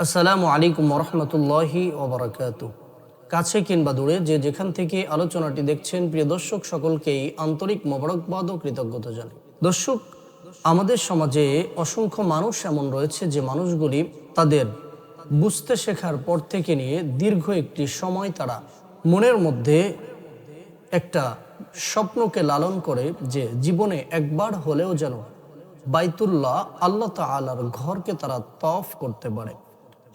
আসসালামু আলাইকুম রহমতুল্লাহি ওবরাকাত কাছে কিংবা দূরে যে যেখান থেকে আলোচনাটি দেখছেন, প্রিয় দর্শক, সকলকেই আন্তরিক মোবারকবাদ ও কৃতজ্ঞতা জানাই। দর্শক, আমাদের সমাজে অসংখ্য মানুষ এমন রয়েছে যে মানুষগুলি তাদের বুঝতে শেখার পর থেকে নিয়ে দীর্ঘ একটি সময় তারা মনের মধ্যে একটা স্বপ্নকে লালন করে যে জীবনে একবার হলেও যেন বাইতুল্লাহ, আল্লাহ তালার ঘরকে তারা তফ করতে পারে।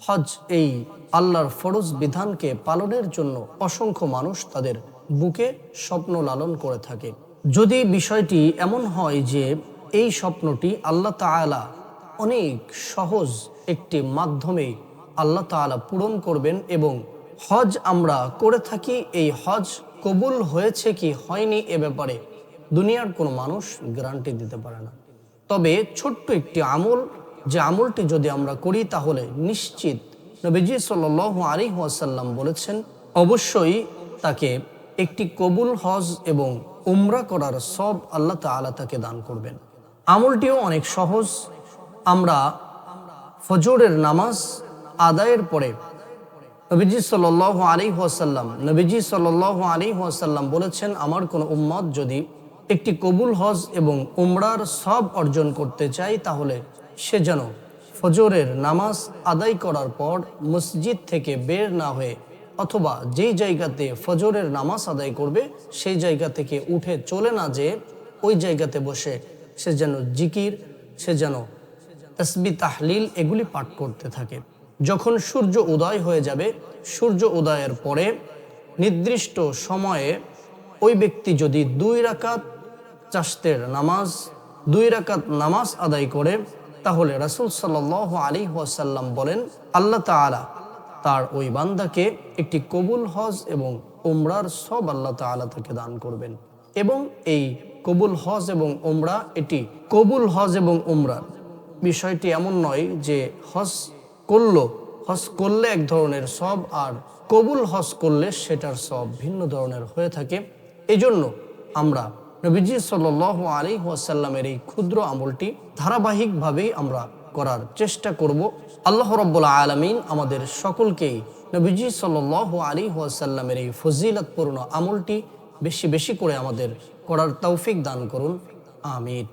হজ এই আল্লাহর ফরজ বিধানকে পালনের জন্য অসংখ্য মানুষ তাদের বুকে স্বপ্ন লালন করে থাকে। যদি বিষয়টি এমন হয় যে এই স্বপ্নটি আল্লাহ তাআলা অনেক সহজ একটি মাধ্যমে আল্লাহ তাআলা পূরণ করবেন এবং হজ আমরা করে থাকি, এই হজ কবুল হয়েছে কি হয়নি এ ব্যাপারে দুনিয়ার কোনো মানুষ গ্যারান্টি দিতে পারে না। তবে ছোট্ট একটি আমল যে আমলটি যদি আমরা করি, তাহলে নিশ্চিত নবীজি সাল আলী ওয়াসাল্লাম বলেছেন, অবশ্যই তাকে একটি কবুল হজ এবং উমরা করার সব আল্লাহ তাআলা তাকে দান করবেন। আমলটিও অনেক সহজ। আমরা ফজরের নামাজ আদায়ের পরে নবীজি সাল আলী ওয়াসাল্লাম, নবীজি সাল আলী ওয়াসাল্লাম বলেছেন, আমার কোনো উম্মত যদি একটি কবুল হজ এবং উমরার সব অর্জন করতে চাই তাহলে সে যেন ফজরের নামাজ আদায় করার পর মসজিদ থেকে বের না হয়ে অথবা যেই জায়গাতে ফজরের নামাজ আদায় করবে, সেই জায়গা থেকে উঠে চলে না যে ওই জায়গাতে বসে সে যেন জিকির, সে যেন তসবি তাহলিল এগুলি পাঠ করতে থাকে। যখন সূর্য উদয় হয়ে যাবে, সূর্য উদয়ের পরে নির্দিষ্ট সময়ে ওই ব্যক্তি যদি দুই রাকাত চাষতের নামাজ, দুই রাকাত নামাজ আদায় করে তাহলে রাসুল সাল আলী ওয়াসাল্লাম বলেন, আল্লাহ তাআলা তার ওই বান্দাকে একটি কবুল হজ এবং উমরার সব আল্লাহ তাআলা তাকে দান করবেন। এবং এই কবুল হজ এবং উমরা এটি কবুল হজ এবং উমরার বিষয়টি এমন নয় যে হজ করল, হজ করলে এক ধরনের সব আর কবুল হজ করলে সেটার সব ভিন্ন ধরনের হয়ে থাকে। এজন্য আমরা নবীজি সাল আলী ওয়াসাল্লামের এই ক্ষুদ্র আমলটি ধারাবাহিকভাবেই আমরা করার চেষ্টা করব। আল্লাহ রব্বুল্লা আলমিন আমাদের সকলকেই নবীজি সাল আলী ওয়াসাল্লামের এই ফজিলতপূর্ণ আমলটি বেশি বেশি করে আমাদের করার তৌফিক দান করুন। আমির